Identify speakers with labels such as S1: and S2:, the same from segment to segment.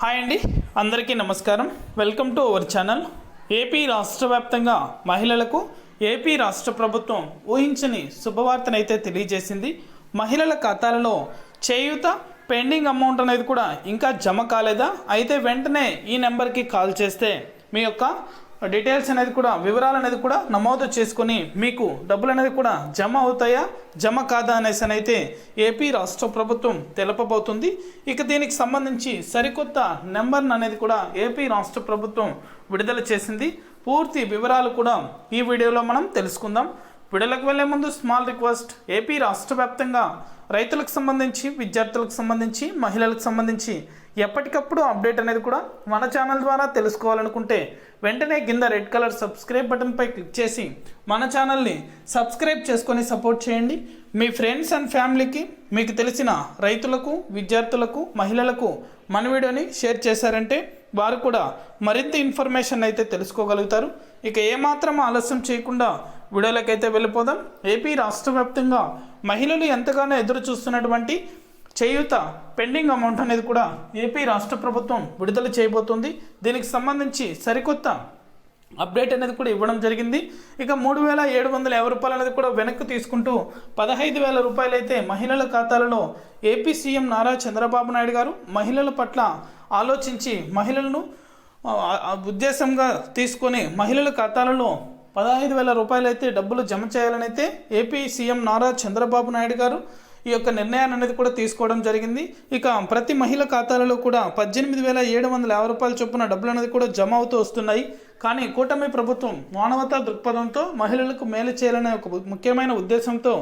S1: Hi అండి అందరికీ నమస్కారం. Welcome to our channel. AP రాష్ట్ర వ్యాప్తంగా మహిళలకు ఏపీ రాష్ట్ర ప్రభుత్వం ఊహించని శుభవార్తనైతే తెలియజేసింది. మహిళల ఖాతాలలో చేయూత పెండింగ్ అమౌంట్ అనేది కూడా ఇంకా జమ కాలేదా? అయితే వెంటనే ఈ నెంబర్కి కాల్ చేస్తే మీ యొక్క డీటెయిల్స్ అనేది కూడా వివరాలు అనేది కూడా నమోదు చేసుకొని మీకు డబ్బులు అనేది కూడా జమ అవుతాయా జమ కాదా అనేసి అయితే ఏపీ రాష్ట్ర ప్రభుత్వం తెలపబోతుంది. ఇక దీనికి సంబంధించి సరికొత్త నెంబర్ అనేది కూడా ఏపీ రాష్ట్ర ప్రభుత్వం విడుదల చేసింది. పూర్తి వివరాలు కూడా ఈ వీడియోలో మనం తెలుసుకుందాం. వీడియోలకు వెళ్ళే ముందు స్మాల్ రిక్వెస్ట్. ఏపీ రాష్ట్ర వ్యాప్తంగా రైతులకు సంబంధించి విద్యార్థులకు సంబంధించి మహిళలకు సంబంధించి ఎప్పటికప్పుడు అప్డేట్ అనేది కూడా మన ఛానల్ ద్వారా తెలుసుకోవాలనుకుంటే వెంటనే కింద రెడ్ కలర్ సబ్స్క్రైబ్ బటన్పై క్లిక్ చేసి మన ఛానల్ని సబ్స్క్రైబ్ చేసుకొని సపోర్ట్ చేయండి. మీ ఫ్రెండ్స్ అండ్ ఫ్యామిలీకి మీకు తెలిసిన రైతులకు విద్యార్థులకు మహిళలకు మన వీడియోని షేర్ చేశారంటే వారు కూడా మరింత ఇన్ఫర్మేషన్ అయితే తెలుసుకోగలుగుతారు. ఇక ఏమాత్రం ఆలస్యం చేయకుండా వీడియోలకైతే వెళ్ళిపోదాం. ఏపీ రాష్ట్ర వ్యాప్తంగా మహిళలు ఎంతగానో ఎదురు చూస్తున్నటువంటి చేయూత పెండింగ్ అమౌంట్ అనేది కూడా ఏపీ రాష్ట్ర ప్రభుత్వం విడుదల చేయబోతుంది. దీనికి సంబంధించి సరికొత్త అప్డేట్ అనేది కూడా ఇవ్వడం జరిగింది. ఇక మూడు వేల ఏడు వందల యాభై రూపాయలు అనేది కూడా వెనక్కి తీసుకుంటూ పదహైదు వేల రూపాయలు అయితే మహిళల ఖాతాలలో ఏపీ సీఎం నారా చంద్రబాబు నాయుడు గారు మహిళల పట్ల ఆలోచించి మహిళలను ఉద్దేశంగా తీసుకొని మహిళల ఖాతాలలో పదహైదు వేల రూపాయలు అయితే డబ్బులు జమ చేయాలని అయితే ఏపీ సీఎం నారా చంద్రబాబు నాయుడు గారు ఈ యొక్క నిర్ణయాన్ని అనేది కూడా తీసుకోవడం జరిగింది. ఇక ప్రతి మహిళ ఖాతాలలో కూడా పద్దెనిమిది వేల ఏడు వందల యాభై రూపాయల చొప్పున డబ్బులు అనేది కూడా జమ అవుతూ వస్తున్నాయి. కానీ కూటమి ప్రభుత్వం మానవతా దృక్పథంతో మహిళలకు మేలు చేయాలనే ఒక ముఖ్యమైన ఉద్దేశంతో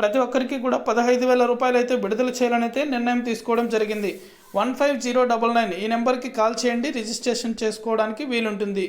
S1: ప్రతి ఒక్కరికి కూడా పదహైదు వేల రూపాయలు అయితే విడుదల చేయాలని అయితే నిర్ణయం తీసుకోవడం జరిగింది. One five zero double nine ఈ నెంబర్కి కాల్ చేయండి. రిజిస్ట్రేషన్ చేసుకోవడానికి వీలుంటుంది.